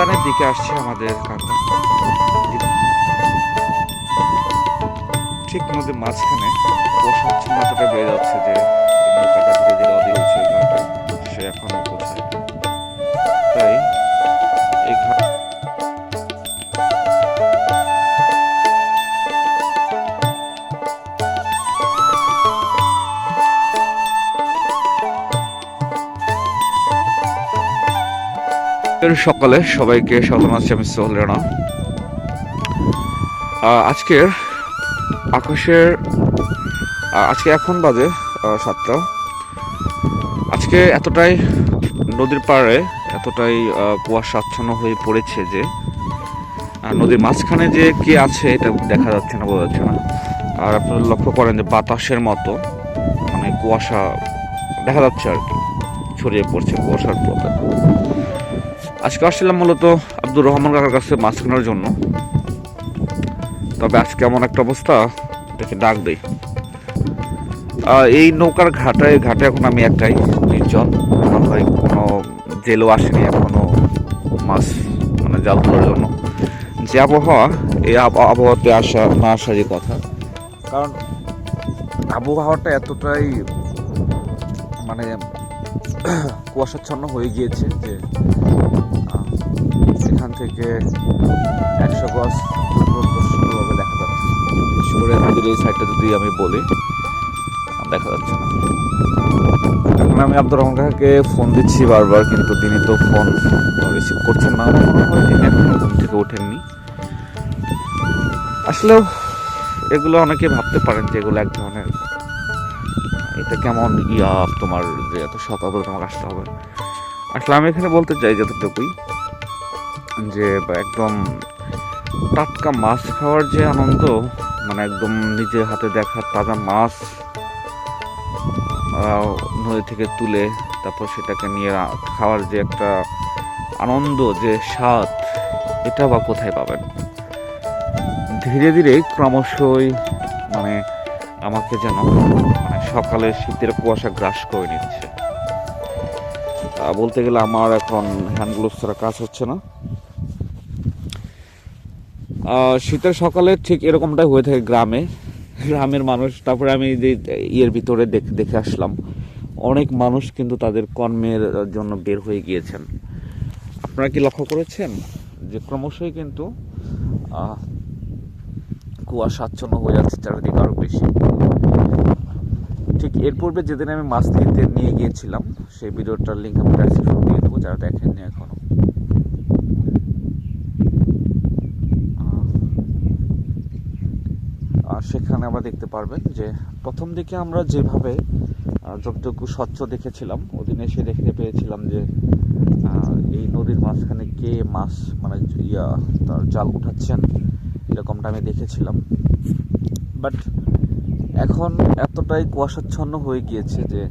উদ্যানের দিকে আসছে আমাদের কাকা ঠিক নদীর মাঝখানে কুয়াশাচ্ছন্নতাটা বেড়ে যাচ্ছে যে নৌকাটা ধীরে ধীরে অধীর হচ্ছে সে এখনও কোথায়? তাই সকালে সবাইকে স্বাগত আছি আমি সোহেল রানা। আজকের আকাশের আজকে এখন বাজে সাতটা। আজকে এতটাই নদীর পাড়ে, এতটাই কুয়াশাচ্ছন্ন হয়ে পড়েছে যে নদীর মাঝখানে যে কে আছে এটা দেখা যাচ্ছে না, বোঝা যাচ্ছে না। আর আপনারা লক্ষ্য করেন যে বাতাসের মতো মানে কুয়াশা দেখা যাচ্ছে আর কি, ছড়িয়ে পড়ছে কুয়াশার প্রভাবে আজকে আসছিলাম মূলত আব্দুর রহমান কাকার কাছে মাছ কেনার জন্য। তবে আজকে এমন একটা অবস্থা দেখে ডাক দেই। এই নৌকার ঘাটায় ঘাটে এখন আমি একটাই, নির্জন। মনে হয় কোনো জেলও আসেনি, এখনও মাছ মানে জাল তোলার জন্য। যে আবহাওয়া, এই আব- আবহাওয়াতে আসা, না আসারই কথা। কারণ আবহাওয়াটা এতটাই মানে কুয়াশাচ্ছন্ন হয়ে গিয়েছে যে থেকে একশো গজ সুন্দরভাবে দেখা যাচ্ছে। বিশেষ করে এই সাইডটা যদি আমি বলি দেখা যাচ্ছে না। এখন আমি আব্দুর রহমান কাকাকে ফোন দিচ্ছি বারবার কিন্তু তিনি তো ফোন রিসিভ করছেন না। মনে হয় তিনি ঘুম থেকে ওঠেননি। আসলেও এগুলো অনেকে ভাবতে পারেন যে এগুলো এক ধরনের এটা কেমন ইয়া তোমার যে এত সকালবেলা তোমাকে আসতে হবে। আসলে আমি এখানে বলতে চাই যতটুকুই যে একদম টাটকা মাছ খাওয়ার যে আনন্দ মানে একদম নিজের হাতে দেখা তাজা মাছ নদী থেকে তুলে তারপর সেটাকে নিয়ে খাওয়ার যে একটা আনন্দ, যে স্বাদ, এটা বা কোথায় পাবেন? ধীরে ধীরে ক্রমশই মানে আমাকে যেন মানে সকালে শীতের কুয়াশা গ্রাস করে নিচ্ছে। বলতে গেলে আমার এখন হ্যান্ড গ্লোভস ছাড়া কাজ হচ্ছে না। শীতের সকালে ঠিক এরকমটাই হয়ে থাকে গ্রামে। গ্রামের মানুষ, তারপরে আমি যে ইয়ের ভিতরে দেখে দেখে আসলাম। অনেক মানুষ কিন্তু তাদের কর্মের জন্য বের হয়ে গিয়েছেন। আপনারা কি লক্ষ্য করেছেন যে ক্রমশই কিন্তু কুয়াশাচ্ছন্ন হয়ে যাচ্ছে চারিদিকে আরও বেশি? ঠিক এর পূর্বে যেদিন আমি মাছ নিতে নিয়ে গিয়েছিলাম, সেই ভিডিওটার লিঙ্ক আমি ডেসক্রিপশন দিয়ে দেবো, যারা দেখেননি এখনও আহ, আর সেখানে আবার দেখতে পারবেন যে প্রথম দিকে আমরা যেভাবে যতটুকু স্বচ্ছ দেখেছিলাম, ওদিন এসে দেখতে পেয়েছিলাম যে এই নদীর মাঝখানে কে মাছ মানে ইয়া, তার জাল উঠাচ্ছেন, এরকমটা আমি দেখেছিলাম। বাট এখন এতটাই কুয়াশাচ্ছন্ন হয়ে গিয়েছে যে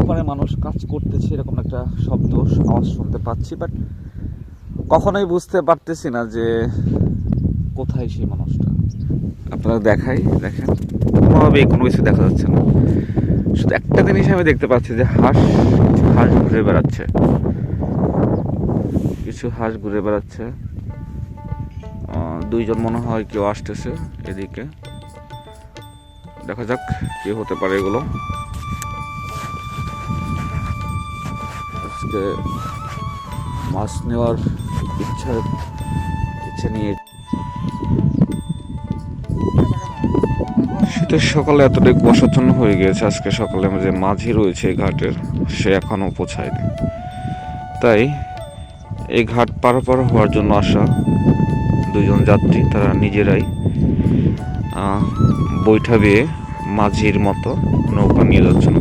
ওখানে মানুষ কাজ করতেছে, এরকম একটা শব্দ, আওয়াজ শুনতে পাচ্ছি, বাট কখনোই বুঝতে পারতেছি না যে কোথায় সেই মানুষটা। আপনারা দেখাই, দেখেন। কোনোভাবে কোনো কিছু দেখা যাচ্ছে না। শুধু একটা জিনিস আমি দেখতে পাচ্ছি যে হাঁস হাঁস ঘুরে বেড়াচ্ছে। কিছু হাঁস ঘুরে বেড়াচ্ছে। দুইজন মনে হয় কেউ আসতেছে এদিকে। দেখা যাক কি হতে পারে এগুলো। আজকে মাছ নেওয়ার ইচ্ছা, ইচ্ছে নিয়ে শীতের সকালে এতটাই কুয়াশাচ্ছন্ন হয়ে গিয়েছে, আজকে সকালে যে মাঝি রয়েছে এই ঘাটের, সে এখনও পৌঁছায়নি। তাই এই ঘাট পারাপার হওয়ার জন্য আসা দুজন যাত্রী, তারা নিজেরাই বৈঠা দিয়ে মাঝির মতো নৌকা নিয়ে যাচ্ছেন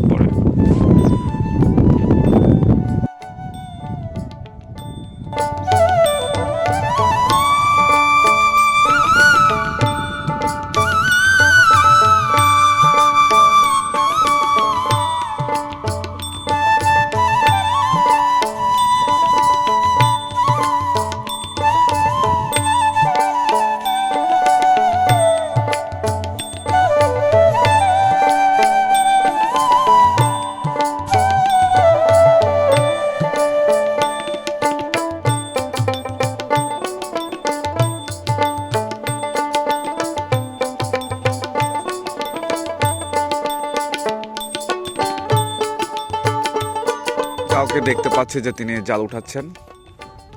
দেখতে পাচ্ছি যে তিনি জাল উঠাচ্ছেন।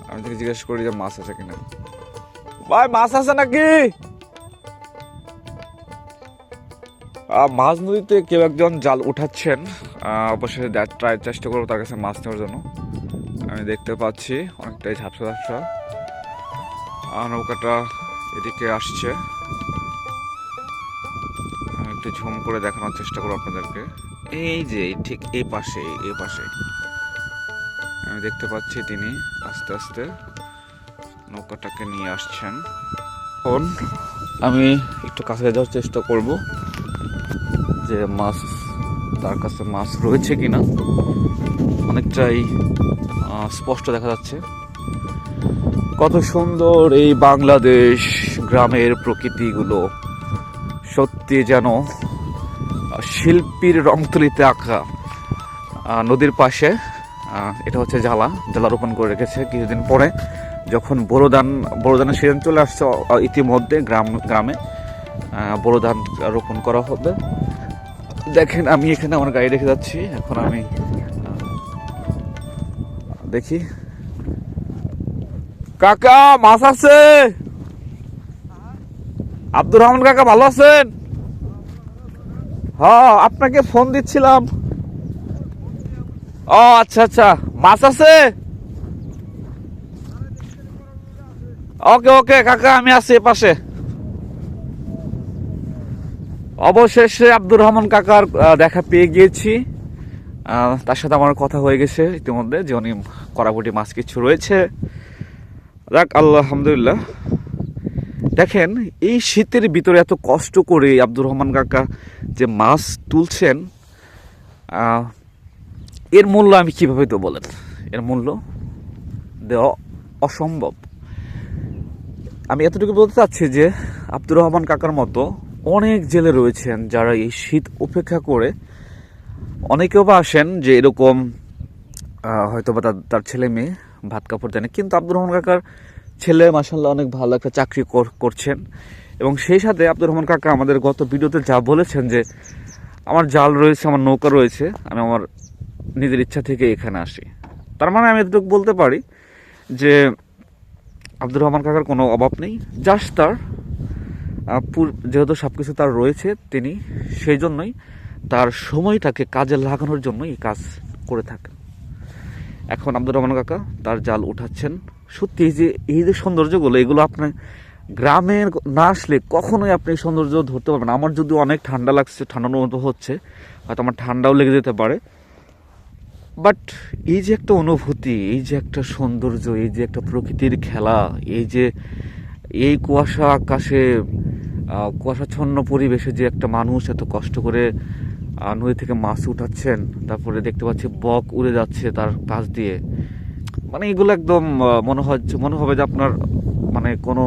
আমি তাকে জিজ্ঞেস করি যে মাছ আছে কিনা। ভাই, মাছ আছে নাকি? মাছ নদীতে কেউ একজন জাল উঠাচ্ছেন। অবশ্যই ট্রাই চেষ্টা করব তার কাছে মাছ নেওয়ার জন্য। আমি দেখতে পাচ্ছি অনেকটাই ঝাপসা ঝাপসা। নৌকাটা এদিকে আসছে। আমি একটু ঝুম করে দেখানোর চেষ্টা করব আপনাদেরকে। এই যে, ঠিক এই পাশে এই পাশে আমি দেখতে পাচ্ছি তিনি আস্তে আস্তে নৌকাটাকে নিয়ে আসছেন। এখন আমি একটু কাছে যাওয়ার চেষ্টা করব যে মাছ তার কাছে মাছ রয়েছে কিনা। অনেকটাই আহ, স্পষ্ট দেখা যাচ্ছে। কত সুন্দর এই বাংলাদেশ গ্রামের প্রকৃতিগুলো। সত্যি যেন শিল্পীর রংতুলিতে আঁকা। নদীর পাশে এটা হচ্ছে জ্বালা। জ্বালা রোপণ করে রেখেছে কিছুদিন পরে। যখন বোরোদান বোরোদানের সিজন চলে আসছে ইতিমধ্যে গ্রাম গ্রামে আহ, বোরোধান রোপণ করা হবে। দেখেন আমি এখানে আমার গাড়ি রেখে যাচ্ছি। এখন আমি দেখি। কাকা মাছ আছে! আব্দুর রহমান কাকা ভালো আছেন? হ্যাঁ আপনাকে ফোন দিচ্ছিলাম। ও আচ্ছা আচ্ছা। মাছ আছে? ওকে ওকে, কাকা, আমি আছি পাশে। অবশেষে আব্দুর রহমান কাকার দেখা পেয়ে গিয়েছি। তার সাথে আমার কথা হয়ে গেছে ইতিমধ্যে, যে উনি কড়াকুটি মাছ কিছু রয়েছে। যাক, আল্লাহ, আলহামদুলিল্লাহ। দেখেন, এই শীতের ভিতরে এত কষ্ট করে আব্দুর রহমান কাকা যে মাছ তুলছেন এর মূল্য আমি কীভাবে তো বলেন? এর মূল্য দেওয়া অসম্ভব। আমি এতটুকু বলতে চাচ্ছি যে আব্দুর রহমান কাকার মতো অনেক জেলে রয়েছেন যারা এই শীত উপেক্ষা করে অনেকেও বা আসেন যে এরকম হয়তো বা তার- ছেলে মেয়ে ভাত কাপড় দেন কিন্তু আব্দুর রহমান কাকার ছেলে মাসাল্লাহ অনেক ভালো একটা চাকরি কর- করছেন। এবং সেই সাথে আব্দুর রহমান কাকা আমাদের গত ভিডিওতে যা বলেছেন যে, আমার জাল রয়েছে, আমার নৌকা রয়েছে, আমি আমার নিজের ইচ্ছা থেকে এখানে আসি। তার মানে আমি এতটুকু বলতে পারি যে আব্দুর রহমান কাকার কোনো অভাব নেই। জাস্ট তার যেহেতু সব কিছু তার রয়েছে তিনি সেই জন্যই তার সময়টাকে কাজে লাগানোর জন্য এই কাজ করে থাকেন। এখন আব্দুর রহমান কাকা তার জাল উঠাচ্ছেন। সত্যি এই যে এই যে সৌন্দর্যগুলো, এগুলো আপনার গ্রামের না আসলে কখনোই আপনি এই সৌন্দর্য ধরতে পারবেন। আমার যদি অনেক ঠান্ডা লাগছে ঠান্ডা অনুভূত হচ্ছে, হয়তো আমার ঠান্ডাও লেগে যেতে পারে। বাট এই যে একটা অনুভূতি, এই যে একটা সৌন্দর্য, এই যে একটা প্রকৃতির খেলা, এই যে এই কুয়াশা আকাশে কুয়াশাচ্ছন্ন পরিবেশে যে একটা মানুষ এত কষ্ট করে নদী থেকে মাছ উঠাচ্ছেন, তারপরে দেখতে পাচ্ছি বক উড়ে যাচ্ছে তার পাশ দিয়ে। মানে এগুলো একদম মনে হচ্ছে মনে হবে যে আপনার মানে কোনো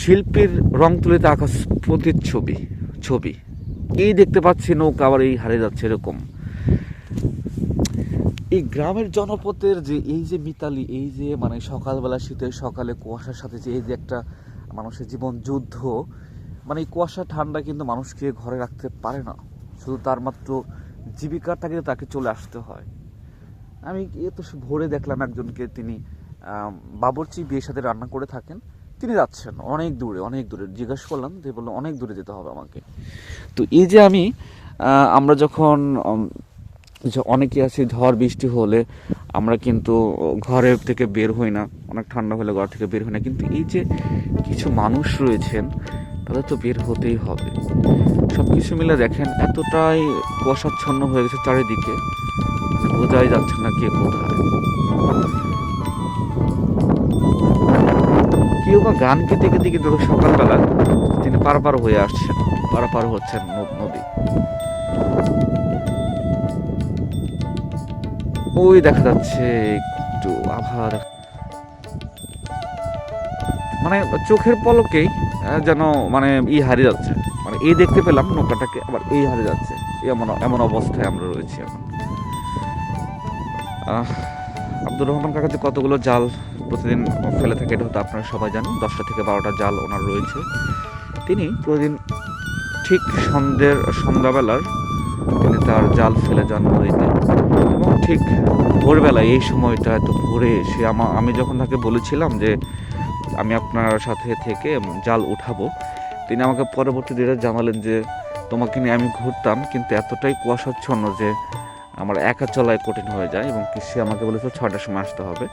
শিল্পীর রং তুলিতে আঁকা প্রতিচ্ছবি, ছবি। এই দেখতে পাচ্ছি নৌকা আবার এই হারিয়ে যাচ্ছে এরকম। এই গ্রামের জনপথের যে, এই যে মিতালি, এই যে মানে সকালবেলা শীতের সকালে কুয়াশার সাথে যে, এই যে একটা মানুষের জীবন যুদ্ধ মানে এই কুয়াশা, ঠান্ডা কিন্তু মানুষকে ঘরে রাখতে পারে না। শুধু তার মাত্র জীবিকাটাকে তাকে চলে আসতে হয়। আমি এ তো ভোরে দেখলাম একজনকে, তিনি বাবুর্চি বিয়ের সাথে রান্না করে থাকেন। তিনি যাচ্ছেন অনেক দূরে অনেক দূরে। জিজ্ঞাসা করলাম, যে বলল, অনেক দূরে যেতে হবে আমাকে। তো এই যে আমি আমরা যখন যে অনেকে আছে ঝড়, বৃষ্টি হলে আমরা কিন্তু ঘরের থেকে বের হই না। অনেক ঠান্ডা হলে ঘর থেকে বের হই না। কিন্তু এই যে কিছু মানুষ রয়েছেন, তাদের তো বের হতেই হবে। সব কিছু মিলে দেখেন, এতটাই কুয়াশাচ্ছন্ন হয়ে গেছে চারিদিকে বোঝাই যাচ্ছে না কে কোথায়। কেউ বা গান গেতে গেতে কিন্তু সকালবেলা তিনি পার পার হয়ে আসছেন পার পার হচ্ছেন ওই দেখা যাচ্ছে, একটু আভার। মানে চোখের পলকেই যেন মানে ই হারিয়ে যাচ্ছে। মানে এই দেখতে পেলাম নৌকাটাকে, আবার এই হারিয়ে যাচ্ছে। এমন এমন অবস্থায় আমরা রয়েছি এখন। আব্দুর রহমান কাকা যে কতগুলো জাল প্রতিদিন ফেলে থাকে, এটা হয়তো আপনারা সবাই জানেন। দশটা থেকে বারোটা জাল ওনার রয়েছে। তিনি প্রতিদিন ঠিক সন্ধ্যের, সন্ধ্যাবেলার তিনি তার জাল ফেলে যান নদীতে এবং ঠিক ভোরবেলায় এই সময়টা এত ভোরে এসে আমা, আমি যখন তাকে বলেছিলাম যে আমি আপনার সাথে থেকে জাল উঠাবো, তিনি আমাকে পরবর্তী দিনে জানালেন যে তোমাকে নিয়ে আমি ঘুরতাম, কিন্তু এতটাই কুয়াশাচ্ছন্ন যে আমার একা চলায় কঠিন হয়ে যায় এবং সে আমাকে বলেছিল ছটার সময় আসতে হবে।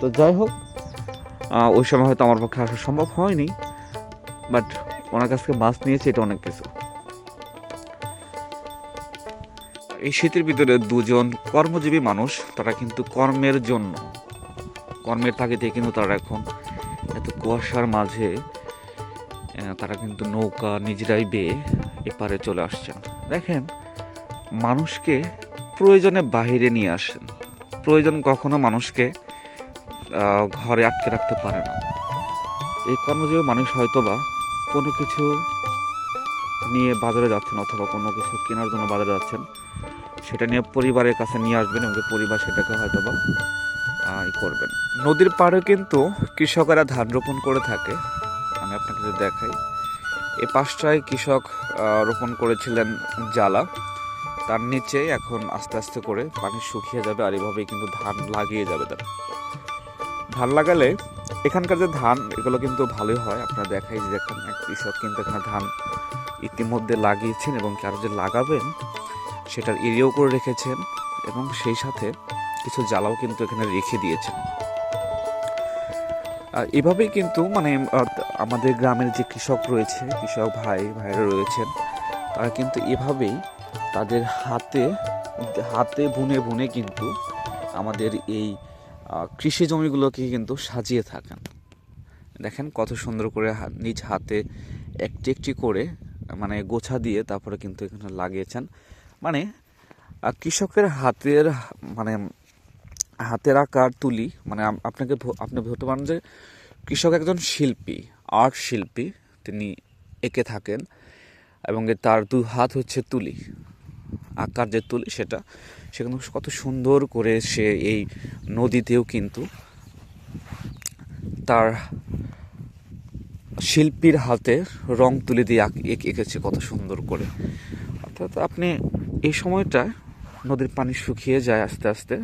তো যাই হোক ওই সময় হয়তো আমার পক্ষে আসা সম্ভব হয়নি, বাট ওনার কাছ থেকে মাছ নিয়েছে, এটা অনেক কিছু। এই শীতের ভিতরে দুজন কর্মজীবী মানুষ, তারা কিন্তু কর্মের জন্য। কর্মের তাগিদে কিন্তু তারা এখন এত কুয়াশার মাঝে তারা কিন্তু নৌকা নিজেরাই বেয়ে এপারে চলে আসছেন। দেখেন, মানুষকে প্রয়োজনে বাহিরে নিয়ে আসেন। প্রয়োজন কখনো মানুষকে ঘরে আটকে রাখতে পারে না। এই কর্মজীবী মানুষ হয়তোবা কোনো কিছু নিয়ে বাজারে যাচ্ছেন অথবা কোনো কিছু কেনার জন্য বাজারে যাচ্ছেন সেটা নিয়ে পরিবারের কাছে নিয়ে আসবেন এবং পরিবার সেটাকে হয়তো বা ই করবেন। নদীর পাড়ে কিন্তু কৃষকেরা ধান রোপণ করে থাকে। আমি আপনাকে যদি দেখাই, এ পাশটায় কৃষক রোপণ করেছিলেন জ্বালা। তার নিচে এখন আস্তে আস্তে করে পানি শুকিয়ে যাবে আর এভাবেই কিন্তু ধান লাগিয়ে যাবে তারা। ধান লাগালে এখানকার যে ধান, এগুলো কিন্তু ভালোই হয়। আপনারা দেখাই যে দেখেন, এক কৃষক কিন্তু এখানে ধান ইতিমধ্যে লাগিয়েছেন এবং কারও যে লাগাবেন সেটার এরিয়াও করে রেখেছেন এবং সেই সাথে কিছু জ্বালাও কিন্তু এখানে রেখে দিয়েছেন। এভাবেই কিন্তু মানে আমাদের গ্রামের যে কৃষক রয়েছে, কৃষক ভাই ভাইরা রয়েছেন, তারা কিন্তু এভাবেই তাদের হাতে হাতে বুনে বুনে কিন্তু আমাদের এই কৃষি জমিগুলোকে কিন্তু সাজিয়ে থাকেন। দেখেন কত সুন্দর করে নিজ হাতে একটি একটি করে মানে গোছা দিয়ে তারপরে কিন্তু এখানে লাগিয়েছেন। মানে কৃষকের হাতের মানে হাতের আকার তুলি মানে আপনাকে আপনি বলতে পারেন যে কৃষক একজন শিল্পী, আর্ট শিল্পী, তিনি এঁকে থাকেন এবং তার দু হাত হচ্ছে তুলি, আকার যে তুলি সেটা সেখানে কত সুন্দর করে সে এই নদীতেও কিন্তু তার শিল্পীর হাতে রং তুলি দিয়ে এঁকেছে কত সুন্দর করে। অর্থাৎ আপনি এই সময়টা নদীর পানি শুকিয়ে যায় আস্তে আস্তে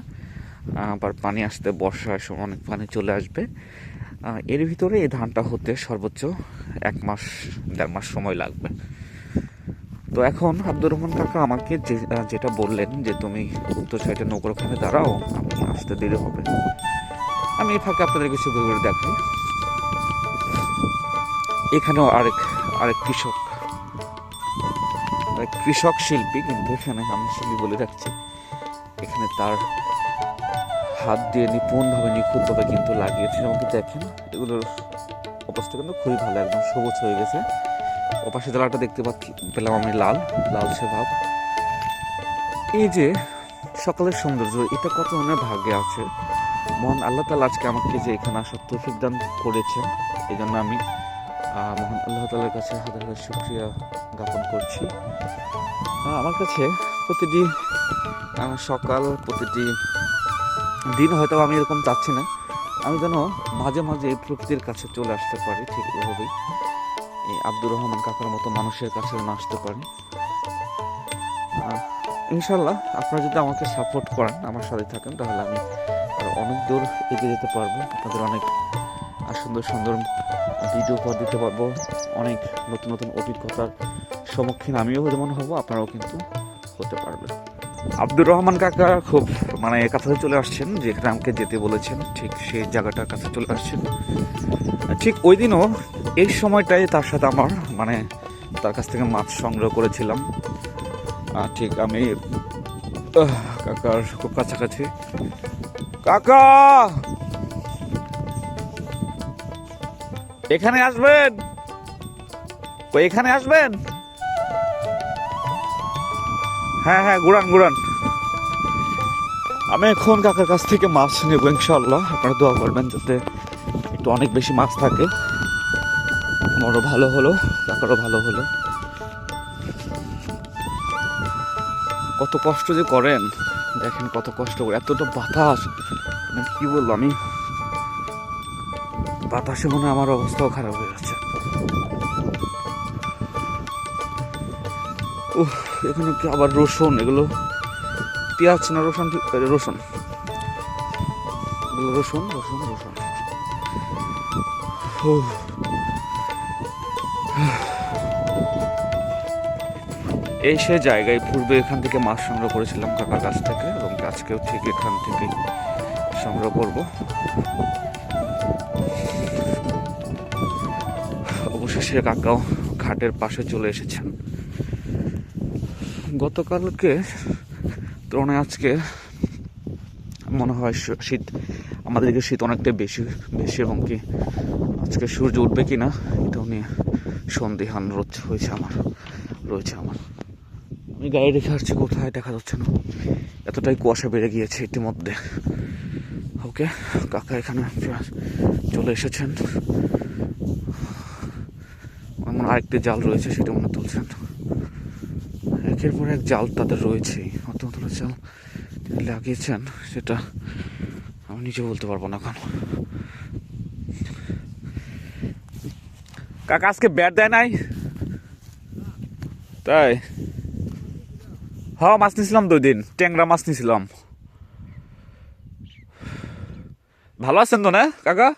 আবার পানি আসতে বর্ষার সময় অনেক পানি চলে আসবে। এর ভিতরে এই ধানটা হতে সর্বোচ্চ এক মাস, দেড় মাস সময় লাগবে। তো এখন আব্দুর রহমান কাকা আমাকে যে যেটা বললেন যে তুমি উত্তর সাইডে নৌকার ওখানে দাঁড়াও, আমি আসতে দেরি হবে। আমি এই ফাঁকে আপনাদের কিছু ঘুরে দেখাই। এখানেও আরেক আরেক কৃষক কৃষক শিল্পী, কিন্তু এখানে আমি শিল্পী বলে রাখছি। এখানে তার হাত দিয়ে নিপুণভাবে, নিখুঁতভাবে কিন্তু লাগিয়েছে এবং দেখেন, এগুলোর অবস্থা কিন্তু খুবই ভালো, একদম সবুজ হয়ে গেছে। ওপাশে জলাটা দেখতে পাচ্ছি, পেলাম আমি লাল লালচে ভাব। এই যে সকালের সৌন্দর্য, এটা কত ধরনের ভাগ্যে আছে। মন আল্লাহ তালা আজকে আমাকে যে এখানে আসার তৌফিক দান করেছেন এই জন্য আমি মহান আল্লাহ তালার কাছে হাজার হাজার শুক্রিয়া জ্ঞাপন করছি। আমার কাছে প্রতিটি সকাল, প্রতিটি দিন হয়তো আমি এরকম চাচ্ছি না। আমি যেন মাঝে মাঝে প্রকৃতির কাছে চলে আসতে পারি ঠিক এভাবেই। এই আব্দুর রহমান কাকার মতো মানুষের কাছে আসতে পারি। ইনশাল্লাহ আপনারা যদি আমাকে সাপোর্ট করেন, আমার সাথে থাকেন, তাহলে আমি অনেক দূর এগিয়ে যেতে পারব। আপনাদের অনেক সুন্দর সুন্দর ভিডিও উপহার দিতে পারব। অনেক নতুন নতুন অভিজ্ঞতার সম্মুখীন আমিও যেমন হব, আপনারাও কিন্তু হতে পারবেন। আব্দুর রহমান কাকা খুব মানে কাছাকাছি চলে আসছেন যেখানে আমাকে যেতে বলেছেন, ঠিক সেই জায়গাটার কাছে চলে আসছেন। ঠিক ওই দিনও এই সময়টাই তার সাথে আমার মানে তার কাছ থেকে মাছ সংগ্রহ করেছিলাম। ঠিক আমি কাকার খুব কাছাকাছি। কাকা! এখানে আসবেন? কই, এখানে আসবেন? হ্যাঁ হ্যাঁ গুড়ান গুড়ান আমি এখন কাকার কাছ থেকে মাছ নেব ইনশাল্লাহ আপনারা দোয়া করবেন যাতে একটু অনেক বেশি মাছ থাকে। আমারও ভালো হলো, কাকারও ভালো হলো। কত কষ্ট যে করেন। দেখেন কত কষ্ট করে, এতটা বাতাস। মানে কি বলব আমি? বাতাসে মনে আমার অবস্থাও খারাপ হয়ে যাচ্ছে। এখানে কি আবার রসুন? এগুলো পেঁয়াজ না রসুন রসুন। রসুন রসুন রসুন। এই সে জায়গায় পূর্বে এখান থেকে মাছ সংগ্রহ করেছিলাম কাকার কাছ থেকে এবং আজকেও ঠিক এখান থেকে সংগ্রহ করব। অবশেষে কাকাও ঘাটের পাশে চলে এসেছেন। গতকালকে তুলনায় আজকে মনে হয় শীত আমাদের দিকে শীত অনেকটাই বেশি বেশি এবং কি আজকে সূর্য উঠবে কি না এটাও নিয়ে সন্দেহান হয়েছে আমার, রয়েছে আমার। আমি গাড়ি রেখে আসছি, কোথায় দেখা যাচ্ছে না। এতটাই কুয়াশা বেড়ে গিয়েছে ইতিমধ্যে। ওকে, কাকা এখানে চলে এসেছেন। মনে আরেকটি জাল রয়েছে, সেটা মনে তুলছেন। একের পর এক জাল তাদের রয়েছে। অত অতটা জাল তিনি লাগিয়েছেন, সেটা আমি নিজে বলতে পারব না এখন। কাকা, আজকে ব্যাট দেয় নাই? তাই? হ্যাঁ মাছ নিয়েছিলাম দুই দিন। ট্যাংরা মাছ নিয়েছিলাম। ভালো আছেন তো না, কাকা?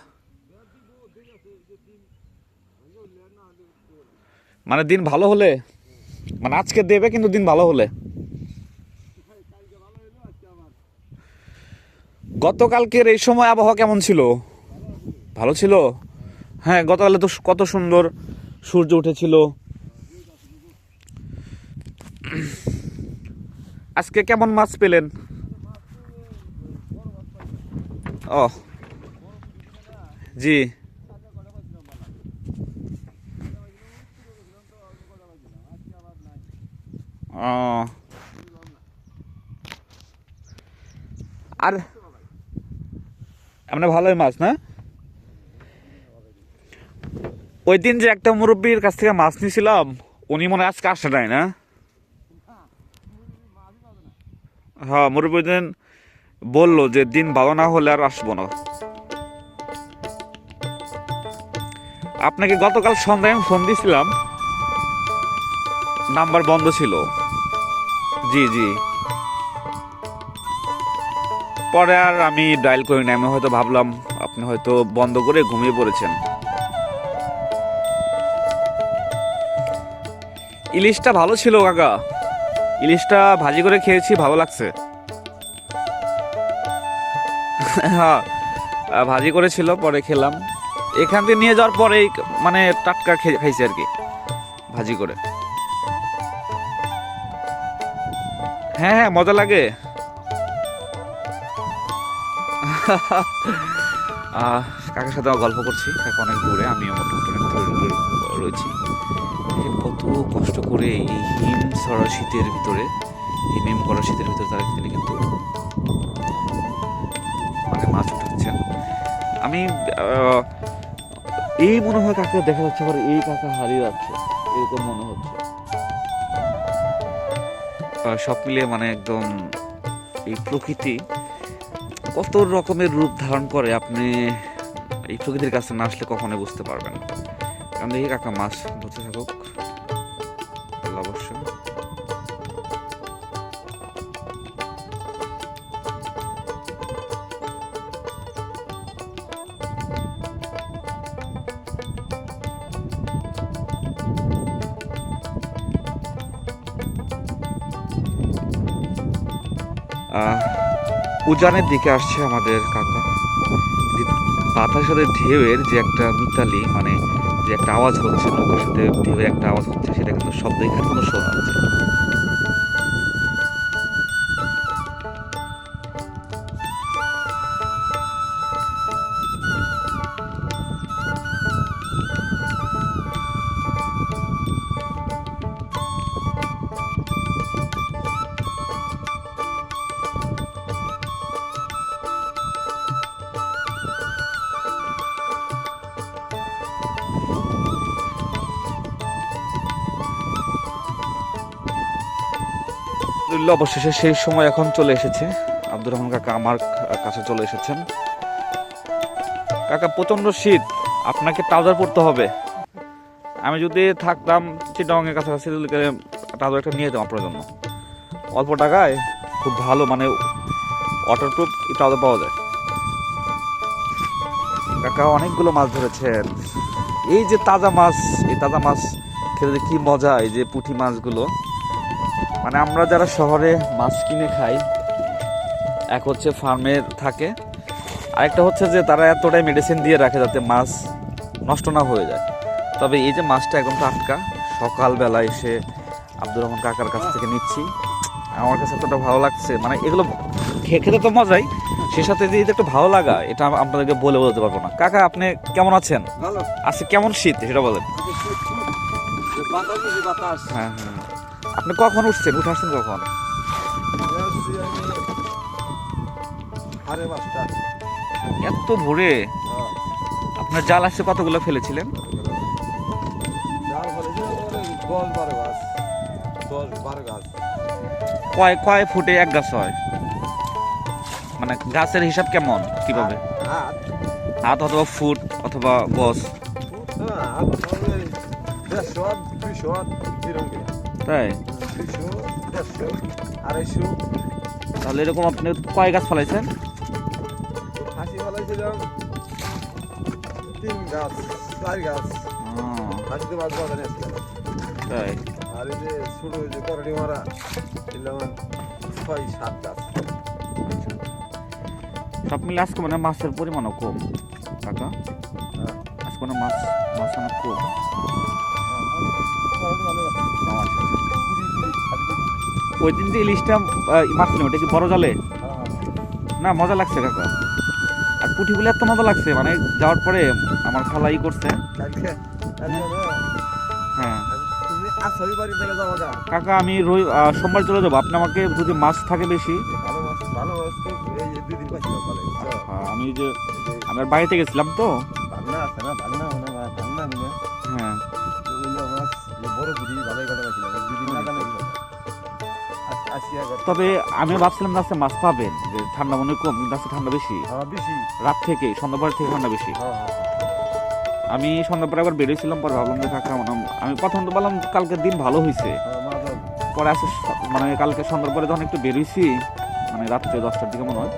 মানে দিন ভালো হলে মানে আজকে দেবে কিন্তু দিন ভালো হলে। গতকালকের এই সময় আবহাওয়া কেমন ছিল? ভালো ছিল? হ্যাঁ গতকালে তো কত সুন্দর সূর্য উঠেছিল। আজকে কেমন মাছ পেলেন? ও। জি। ও আর আমরা ভালোই মাছ, না? ওই দিন যে একটা মুরব্বীর কাছ থেকে মাছ নিয়েছিলাম, উনি মনে আজকে আসে নাই, না? হ্যাঁ মুরব্বী দিন বলল যে দিন ভালো না হলে আর আসব না। আপনাকে গতকাল সন্ধ্যায় আমি ফোন দিয়েছিলাম, নাম্বার বন্ধ ছিল। জি জি। পরে আর আমি ডায়াল করি না, আমি হয়তো ভাবলাম আপনি হয়তো বন্ধ করে ঘুমিয়ে পড়েছেন। ইলিশটা ভালো ছিল, কাকা। ইলিশটা ভাজি করে খেয়েছি, ভালো লাগছে। হ্যাঁ ভাজি করেছিল, পরে খেলাম। এখান থেকে নিয়ে যাওয়ার পরেই মানে টাটকা খেয়ে খাইছি আর কি, ভাজি করে। হ্যাঁ হ্যাঁ মজা লাগে। কাকার সাথে গল্প করছি। কাকা অনেক দূরে, আমিও মোটামুটি রয়েছি। কত কষ্ট করে এই হিম ছড়া শীতের ভিতরে, হিম হিম করা শীতের ভিতরে তারা তিনি কিন্তু মানে মাছ উঠাচ্ছেন আমি এই মনে হয় কাকে দেখা যাচ্ছে, আবার এই কাকা হারিয়ে যাচ্ছে, এরকম মনে হচ্ছে। সব মিলিয়ে মানে একদম এই প্রকৃতি কত রকমের রূপ ধারণ করে আপনি এই প্রকৃতির কাছে না আসলে কখনোই বুঝতে পারবেন কারণ দেখি কাকা মাছ ধরতে থাকুক। উজানের দিকে আসছে আমাদের কাকা। পাতার সাথে ঢেউয়ের যে একটা মিতালি মানে যে একটা আওয়াজ হচ্ছে, নৌকার সাথে ঢেউয়ের একটা আওয়াজ হচ্ছে, সেটা কিন্তু শব্দ এখানে কোনো শোনা। অবশেষে সেই সময় এখন চলে এসেছে। আব্দুর রহমান কাকা আমার কাছে চলে এসেছেন। কাকা প্রচণ্ড শীত। আপনাকে ট্রাউজার পরতে হবে। আমি যদি থাকতাম চিটংয়ের কাছাকাছি ট্রাউজার একটা নিয়ে যেতাম আপনার জন্য। অল্প টাকায় খুব ভালো মানে ওয়াটারপ্রুফ ট্রাউজার পাওয়া যায়। কাকা, অনেকগুলো মাছ ধরেছেন। এই যে তাজা মাছ, এই তাজা মাছ খেতে কি মজা, এই যে পুঁটি মাছগুলো। মানে আমরা যারা শহরে মাছ কিনে খাই এক হচ্ছে ফার্মের থাকে আরেকটা হচ্ছে যে তারা এতটাই মেডিসিন দিয়ে রাখে যাতে মাছ নষ্ট না হয়ে যায়। তবে এই যে মাছটা একদম টাটকা সকালবেলা এসে আব্দুর রহমান কাকার কাছ থেকে নিচ্ছি। আমার কাছে এতটা ভালো লাগছে মানে এগুলো খেতে তো মজাই সে সাথে যে একটু ভালো লাগা এটা আপনাদেরকে বলে বলতে পারব না। কাকা আপনি কেমন আছেন? আজকে কেমন শীত? সেটা বলেন। হ্যাঁ হ্যাঁ। কখন উঠছেন? উঠে আসছেন কখন? এত ভোরে। আপনার জাল আসছে কতগুলো ফেলেছিলেন? কয় কয় ফুটে এক গাছ হয়? মানে গাছের হিসাব কেমন কীভাবে? হাত। অথবা ফুট অথবা গছ। তাই? আড়াইশো তাহলে এরকম আপনি কয় গাছ ফলাইছেন? হাসি ফেলাইছিলাম তিন গাছ চার গাছ। হাসিতে মাছ বাজারে আসলাম তাই? আর এই যে ছোট যে করডি মারা এলাম ছয় সাত গাছ। সব মিলে আজকে মানে মাছের পরিমাণও কম কাকা? হ্যাঁ। আজকে মানে মাছ মাছ অনেক কম। ওই দিন যে ইলিশটা মারছিলাম ওটা কি বড় জালে? হ্যাঁ। না মজা লাগছে কাকা। আর পুঁটিগুলো এত মজা লাগছে মানে যাওয়ার পরে আমার খালাই করছে। হ্যাঁ। গা। কাকা আমি রবি সোমবার চলে যাব। আপনি আমাকে যদি মাছ থাকে বেশি। আমি যে আমার বাড়িতে গেছিলাম তো। হ্যাঁ বড় ভালোই কথা তবে আমি ভাবছিলাম রাস্তায় মাছ পাবেন যে ঠান্ডা মনে কম কিন্তু আজকে ঠান্ডা বেশি। হ্যাঁ বেশি। রাত থেকে সন্ধ্যা পরে থেকে ঠান্ডা বেশি। হ্যাঁ আমি সন্ধ্যা পরে আবার বেরিয়েছিলাম পরে ভাবলাম যে মানে আমি প্রথম তো বললাম কালকে দিন ভালো হয়েছে। হ্যাঁ। পরে আসে মানে কালকে সন্ধ্যার পরে যখন একটু বেরিয়েছি মানে রাত্রে দশটার দিকে মনে হয়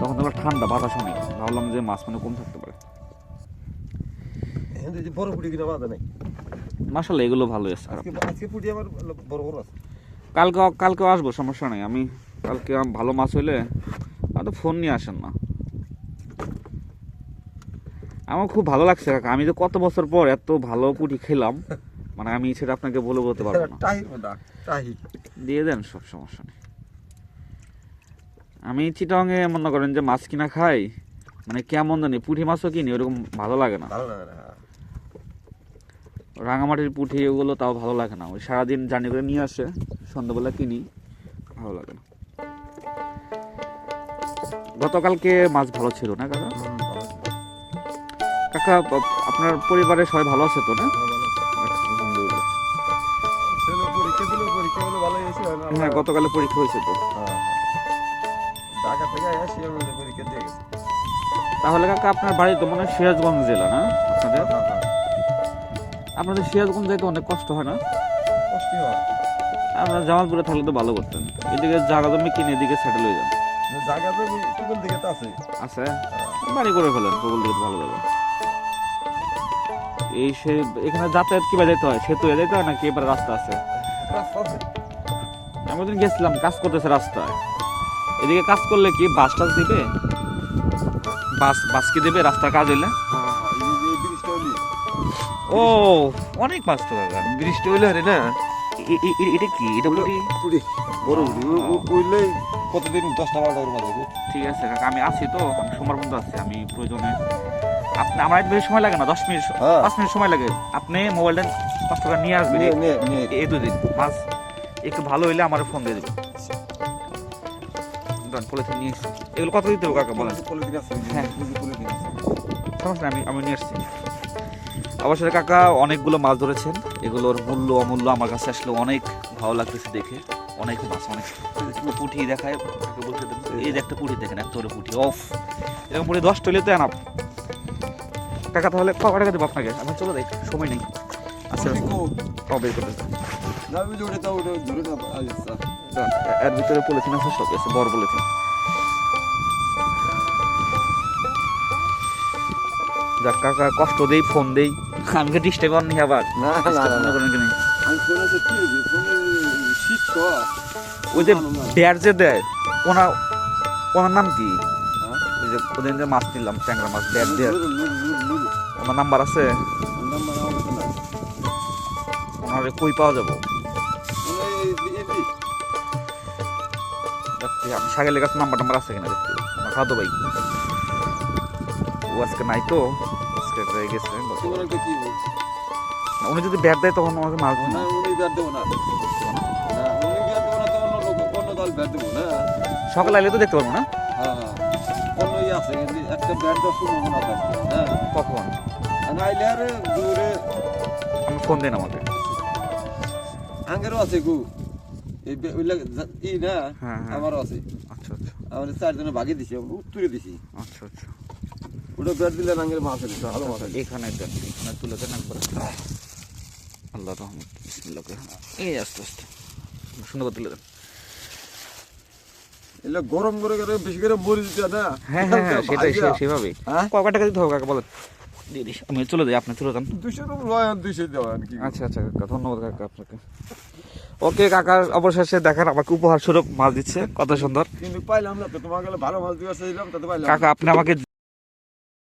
তখন তো আবার ঠান্ডা বাতাস অনেক। ভাবলাম যে মাছ মানে কম থাকতে পারে। বড় কিনা নাই। মাসাল্লাহ এগুলো ভালো আছে। আজকে আজকে পুটি আমার বড় বড় আছে। কালকে কালকে আসব সমস্যা নেই। আমি কালকে ভালো মাছ হইলে তো ফোন নিয়ে আসেন না। আমার খুব ভালো লাগছে কাকা। আমি তো কত বছর পর এত ভালো পুটি খেলাম মানে আমি সেটা আপনাকে বলে বলতে পারব না। দিয়ে দেন সব সমস্যা নেই। আমি চিটংয়ে মনে করেন যে মাছ কিনা খাই মানে কেমন জানি পুঁটি মাছও কিনি ওরকম ভালো লাগে না। ভালো লাগে না হ্যাঁ। রাঙামাটির পুঁটি ওগুলো তাও ভালো লাগে না। ওই সারাদিন জার্নি করে নিয়ে আসে সন্ধ্যাবেলা কিনি ভালো লাগে না। গতকালকে মাছ ভালো ছিল না কাকা। কাকা আপনার পরিবারের সবাই ভালো আছে তো না? হ্যাঁ, গতকালে পরীক্ষা হয়েছে তো। তাহলে কাকা আপনার বাড়ি তো মনে হয় সিরাজগঞ্জ জেলা না? আপনাদের। আপনাদের সিরাজগঞ্জ যাইতে অনেক কষ্ট হয় না? কষ্টই হয়। আপনারা জামালপুরে থাকলে তো ভালো করতেন। এদিকে জায়গা জমি কিনে এদিকে সেটেল হয়ে যান। জায়গা তো ওই দিকে তো আছে। আছে? বাড়ি করে ফেলেন গুগল দিকে ভালো যাবে। এই সে এখানে যাতায়াত কীভাবে যেতে হয়? সেতু যেতে হয় নাকি এবার রাস্তা আছে? রাস্তা আছে। আমি ওদিন গেছিলাম কাজ করতেছে রাস্তায়। এদিকে কাজ করলে কি বাস টাস দিবে? বাস বাস কি দেবে? রাস্তার কাজ হইলে? ও অনেক বাস তো কাকা ব্রিজটা হইলে আরে না? এটা কি? এটা পুরি পুরি। বড় উইলেই কতদিন? দশটা বারোটার মাঝে ঠিক আছে কাকা আমি আছি তো আমি সোমবার পর্যন্ত আছি আমি প্রয়োজনে। আপনি আমার বেশি সময় লাগে না দশ মিনিট হ্যাঁ। পাঁচ মিনিট সময় লাগে। আপনি মোবাইলটা পাঁচ টাকা নিয়ে আসবেন নে নে নে এই দুদিন মাছ একটু ভালো হইলে আমার ফোন দিয়ে দেবেন। পলিথিন নিয়ে এসেছি। এগুলো কত দিতে হবে কাকা বলেন? পলিথিন আছে হ্যাঁ। পলিথিন আছে। সমস্যা আমি আমি নিয়ে এসেছি অবশ্যই কাকা অনেকগুলো মাছ ধরেছেন। এগুলোর মূল্য অমূল্য আমার কাছে আসলে অনেক ভালো লাগতেছে দেখে। অনেক মাছ অনেক পুঁটি দেখায়। এই যে একটা পুঁটি দেখেন এত বড় পুঁটি অফ এরকম পুঁটি দশ টইলে তো এনাপ কাকা তাহলে কত টাকা দেবো আপনাকে? আমি চলে যাই সময় নেই। আচ্ছা কো কবে না আচ্ছা। এর ভিতরে পলিথিন আছে সব আছে বড় পলিথিন। যাক কাকা কষ্ট দেই ফোন দেই। আমাকে ডিস্টার্ব করেন নি আবার? না না না, না করেন কি নাই? আমি ফোনে তো কি ফোনে শীত তো ওই যে ভালো যে দেয় ওনার ওনার নাম কি? হ্যাঁ? ওই যে ওদিন যে মাছ নিলাম ট্যাংরা মাছ বেয়ার দেয়। ওনার নাম্বার আছে। ওনার কই পাওয়া যাব? আমি সাগেলের কাছে নাম্বার টাম্বার আছে কিনা দেখতে। আমার খাদো ভাই। ও আজকে নাই তো। আজকে গেছে উনি যদি ব্যাট দেয় তখন আমাকে মারবো না, উনি ব্যাট দেবো না। সকালে আইলে তো দেখতে পারব না হ্যাঁ, হ্যাঁ। ইয়ে। হ্যাঁ। কখন ফোন দিন আমাকে আঙ্গেরও আছে গু ই না হ্যাঁ, হ্যাঁ। আমারও আছে আচ্ছা আচ্ছা আমার চারজনে ভাগে দিছি উত্তরে দিছি আচ্ছা আচ্ছা ওটা ব্যাট দিলে মাছ আছে ভালো মাছ আছে। এখানে দেন এখানে তুলে দেন একবার। আল্লাহ রহমত বিসমিল্লাহ এই আস্তে আস্তে সুন্দর তুলে দেন। এগুলো গরম করে করে বেশি করে মরে দিতে না? হ্যাঁ হ্যাঁ হ্যাঁ সেটাই ভাইজা। সে- হ্যাঁ? কয় টাকা দিতে হবে কাকা বলেন। আমি চলে যাই আপনি চলে যান দুশো আর আচ্ছা আচ্ছা কাকা ধন্যবাদ কাকা আপনাকে। ওকে কাকার অবশেষে দেখেন আমাকে উপহার স্বরূপ মাছ দিচ্ছে কত সুন্দর। কিন্তু পাইলাম না তো তোমাকে ভালো মাছ চাইলাম তাতে পাইলাম কাকা আপনি আমাকে